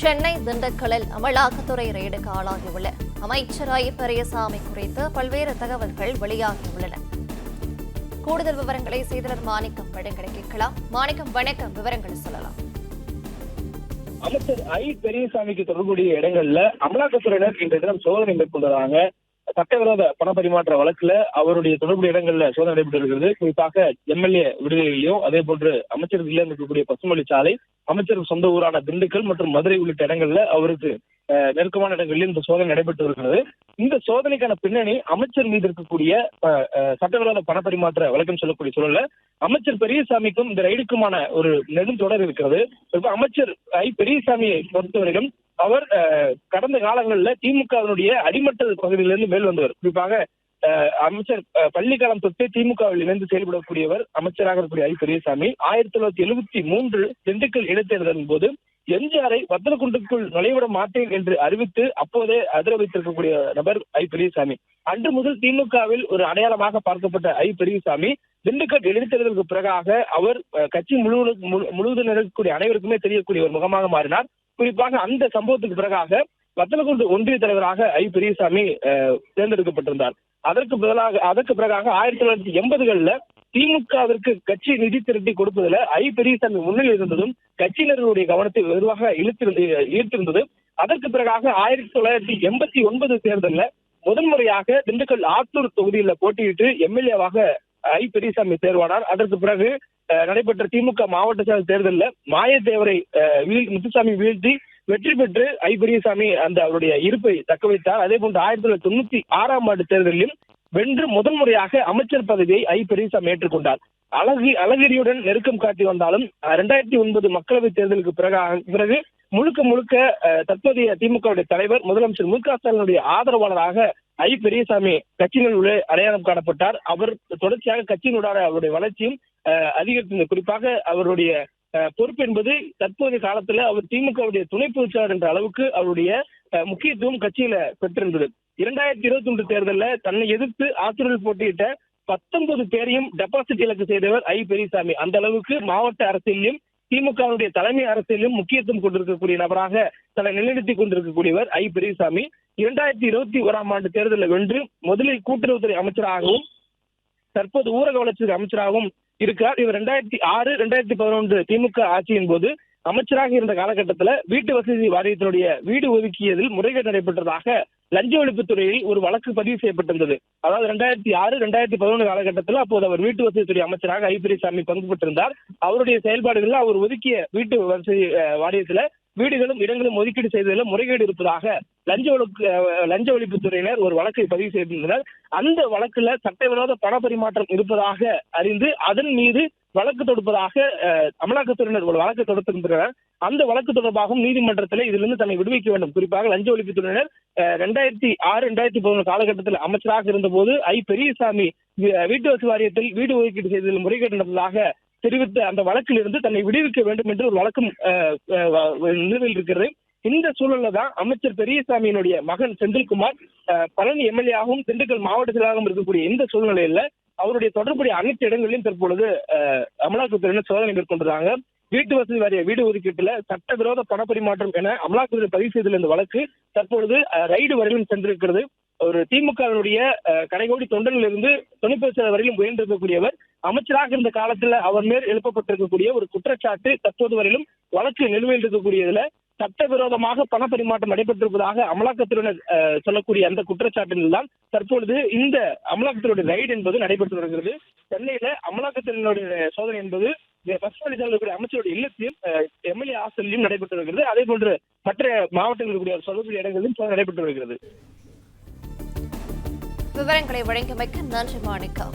சென்னை திண்டுக்கல்லில் அமலாக்கத்துறை ரெய்டுக்கு ஆளாகியுள்ள அமைச்சர் ஐ பெரியசாமி குறித்து பல்வேறு தகவல்கள் வெளியாகியுள்ளன. கூடுதல் விவரங்களை செய்தியாளர் மாணிக்கம் வழங்க கேட்கலாம். மாணிக்கம் வணக்கம். விவரங்களை சொல்லலாம். அமைச்சர் ஐ பெரியசாமிக்கு தொடர்புடைய இடங்கள்ல அமலாக்கத்துறையினர் இன்றைய தினம் சோதனை மேற்கொண்டதாக சட்டவிரோத பண பரிமாற்ற வழக்குல அவருடைய தொடர்புடைய இடங்கள்ல சோதனை நடைபெற்று இருக்கிறது குறிப்பாக எம்எல்ஏ விடுதலையிலும் அதே போன்று அமைச்சர் இருக்கக்கூடிய பசுமொழி சாலை அமைச்சர் சொந்த ஊரான திண்டுக்கல் மற்றும் மதுரை உள்ளிட்ட இடங்கள்ல அவருக்கு நெருக்கமான இடங்களில் இந்த சோதனை நடைபெற்று வருகிறது இந்த சோதனைக்கான பின்னணி அமைச்சர் மீது இருக்கக்கூடிய சட்டவிரோத பண பரிமாற்ற வழக்கம் சொல்லக்கூடிய சூழல்ல அமைச்சர் பெரியசாமிக்கும் இந்த ரைடுக்குமான ஒரு நெடுந்தொடர் இருக்கிறது. அமைச்சர் ஐ பெரியசாமியை பொறுத்தவரையிலும் அவர் அஹ், கடந்த காலங்களில் திமுகவினுடைய அடிமட்ட பகுதியிலிருந்து மேல் வந்தவர். குறிப்பாக அமைச்சர் பள்ளிக்காலம் தொட்டு திமுகவில் இணைந்து செயல்படக்கூடியவர் அமைச்சராக இருக்கக்கூடிய ஐ. பெரியசாமி ஆயிரத்தி தொள்ளாயிரத்தி எழுபத்தி மூன்று திண்டுக்கல் இடைத்தேர்தலின் போது எம்ஜிஆரை வத்தலக்குண்டுக்குள் நுழைவிட மாட்டேன் என்று அறிவித்து அப்போதே அதிர வைத்திருக்கக்கூடிய நபர் ஐ. பெரியசாமி. அன்று முதல் திமுகவில் ஒரு அடையாளமாக பார்க்கப்பட்ட ஐ. பெரியசாமி திண்டுக்கல் இடைத்தேர்தலுக்கு பிறகாக அவர் கட்சி முழு- முழுவதும் இருக்கக்கூடிய அனைவருக்குமே தெரியக்கூடிய ஒரு முகமாக மாறினார். குறிப்பாக அந்த சம்பவத்துக்கு பிறகாக வத்தலக்குண்டு ஒன்றிய தலைவராக ஐ. பெரியசாமி தேர்ந்தெடுக்கப்பட்டிருந்தார். அதற்கு பதிலாக அதற்கு பிறகாக ஆயிரத்தி தொள்ளாயிரத்தி எண்பதுகள்ல திமுகவிற்கு கட்சி நிதி திரட்டி கொடுப்பதில் ஐ. பெரியசாமி முன்னில் இருந்ததும் கட்சியினர்களுடைய கவனத்தை வெகுவாக இழுத்திருந்து ஈர்த்திருந்தது. அதற்கு பிறகாக ஆயிரத்தி தொள்ளாயிரத்தி எண்பத்தி ஒன்பது தேர்தலில் முதன்முறையாக திண்டுக்கல் ஆத்தூர் தொகுதியில போட்டியிட்டு எம்எல்ஏவாக ஐ. பெரியசாமி தேர்வானார். அதற்கு பிறகு நடைபெற்ற திமுக மாவட்ட செயல் தேர்தலில் மாயத்தேவரை முத்துசாமி வீழ்த்தி வெற்றி பெற்று ஐ பெரியசாமி அந்த அவருடைய இருப்பை தக்க வைத்தார். அதே போன்று ஆயிரத்தி தொள்ளாயிரத்தி தொண்ணூத்தி ஆறாம் ஆண்டு தேர்தலிலும் வென்று முதன்முறையாக அமைச்சர் பதவியை ஐ பெரியசாமி ஏற்றுக்கொண்டார். அழகி அழகிரியுடன் நெருக்கம் காட்டி வந்தாலும் இரண்டாயிரத்தி ஒன்பது மக்களவைத் தேர்தலுக்கு பிறகு பிறகு முழுக்க முழுக்க அஹ், தற்போதைய திமுகவுடைய தலைவர் முதலமைச்சர் மு க ஸ்டாலினுடைய ஆதரவாளராக ஐ பெரியசாமி கட்சியினுள் அடையாளம் காணப்பட்டார். அவர் தொடர்ச்சியாக கட்சியினுடைய அவருடைய வளர்ச்சியும் அஹ், அதிகரித்தது குறிப்பாக அவருடைய பொறுப்பு என்பது தற்போதைய காலத்துல அவர் திமுகவுடைய துணை பொதுச்செயலாளர் என்ற அளவுக்கு அவருடைய அஹ், முக்கியத்துவம் கட்சியில பெற்றிருந்தது. இரண்டாயிரத்தி இருபத்தி ஒன்று தேர்தலில் தன்னை எதிர்த்து ஆத்தூரில் போட்டியிட்ட பத்தொன்பது பேரையும் டெபாசிட் இலக்கு செய்தவர் ஐ. பெரியசாமி. அந்த அளவுக்கு மாவட்ட அரசியலிலும் திமுகவுடைய தலைமை அரசியலிலும் முக்கியத்துவம் கொண்டிருக்கக்கூடிய நபராக தன்னை நிலைநிறுத்தி கொண்டிருக்கக்கூடியவர் ஐ. பெரியசாமி. இரண்டாயிரத்தி இருபத்தி ஓராம் ஆண்டு தேர்தலில் வென்று முதலில் கூட்டுறவுத்துறை அமைச்சராகவும் தற்போது ஊரக வளர்ச்சி அமைச்சராகவும் இருக்கார் இவர் ரெண்டாயிரத்தி ஆறு ரெண்டாயிரத்தி பதினொன்று திமுக ஆட்சியின் போது அமைச்சராக இருந்த காலகட்டத்தில் வீட்டு வசதி வாரியத்தினுடைய வீடு ஒதுக்கியதில் முறைகேடு நடைபெற்றதாக லஞ்ச ஒழிப்புத்துறையில் ஒரு வழக்கு பதிவு செய்யப்பட்டிருந்தது. அதாவது ரெண்டாயிரத்தி ஆறு ரெண்டாயிரத்தி பதினொன்று காலகட்டத்தில் அப்போது அவர் வீட்டு வசதித்துறை அமைச்சராக ஐபிரிசாமி பங்கு பெற்றிருந்தார். அவருடைய செயல்பாடுகளில் அவர் ஒதுக்கிய வீட்டு வசதி அஹ், வாரியத்துல வீடுகளும் இடங்களும் ஒதுக்கீடு செய்ததில் முறைகேடு இருப்பதாக லஞ்ச ஒழுக்கு லஞ்ச ஒழிப்புத்துறையினர் ஒரு வழக்கை பதிவு செய்திருந்தனர். அந்த வழக்குல சட்டவிரோத பண பரிமாற்றம் இருப்பதாக அறிந்து அதன் மீது வழக்கு தொடுப்பதாக அமலாக்கத்துறையினர் ஒரு வழக்கு தொடுத்திருந்தனர். அந்த வழக்கு தொடர்பாகவும் நீதிமன்றத்தில் இதிலிருந்து தன்னை விடுவிக்க வேண்டும். குறிப்பாக லஞ்ச ஒழிப்புத்துறையினர் ரெண்டாயிரத்தி ஆறு ரெண்டாயிரத்தி பதினொன்று காலகட்டத்தில் அமைச்சராக இருந்தபோது ஐ பெரியசாமி வீட்டு வசதி வாரியத்தில் வீடு ஒதுக்கீடு செய்ததில் முறைகேடு நடந்ததாக தெரிவித்த அந்த வழக்கில் இருந்து தன்னை விடுவிக்க வேண்டும் என்று ஒரு வழக்கம் அஹ், நிலுவையில் இருக்கிறது. இந்த சூழல்ல தான் அமைச்சர் பெரியசாமியினுடைய மகன் செந்தில்குமார் அஹ், பழனி எம்எல்ஏவாகவும் திண்டுக்கல் மாவட்ட இருக்கக்கூடிய இந்த சூழ்நிலையில அவருடைய தொடர்புடைய அனைத்து இடங்களிலும் தற்பொழுது அஹ், அமலாக்கத்துறையினர் சோதனை மேற்கொண்டிருக்காங்க. வீட்டு வசதி வாரிய வீடு ஒதுக்கீட்டுல சட்டவிரோத பணப்பரிமாற்றம் என அமலாக்கத்துறை பதிவு செய்துள்ள இந்த வழக்கு தற்பொழுது ரைடு வரையிலும் சென்றிருக்கிறது. ஒரு திமுகவினுடைய கடைகோடி தொண்டனிலிருந்து தொண்ணூத்தி செயல் வரையிலும் உயர்ந்திருக்கக்கூடியவர் அமைச்சராக இருந்த காலத்துல அவர் மேல் எழுப்பப்பட்டிருக்கக்கூடிய ஒரு குற்றச்சாட்டு தற்போது வரையிலும் வழக்கு நிலுவையில் இருக்கக்கூடியதுல சட்டவிரோதமாக பண பரிமாற்றம் நடைபெற்றிருப்பதாக அமலாக்கத்துறையினர் சொல்லக்கூடிய அந்த குற்றச்சாட்டில் தான் தற்பொழுது இந்த அமலாக்கத்துறையுடைய ரைடு என்பது நடைபெற்று வருகிறது. சென்னையில அமலாக்கத்துறையினுடைய சோதனை என்பது பஸ் இருக்கக்கூடிய அமைச்சருடைய இல்லத்திலும் எம்எல்ஏ ஹாஸ்டலிலும் நடைபெற்று வருகிறது. அதே போன்று மற்ற மாவட்டங்களில் இருக்கக்கூடிய சொல்லக்கூடிய இடங்களிலும் சோதனை நடைபெற்று வருகிறது. விவரங்களை வழங்கியமைக்கு நன்றி மாணிக்கம்.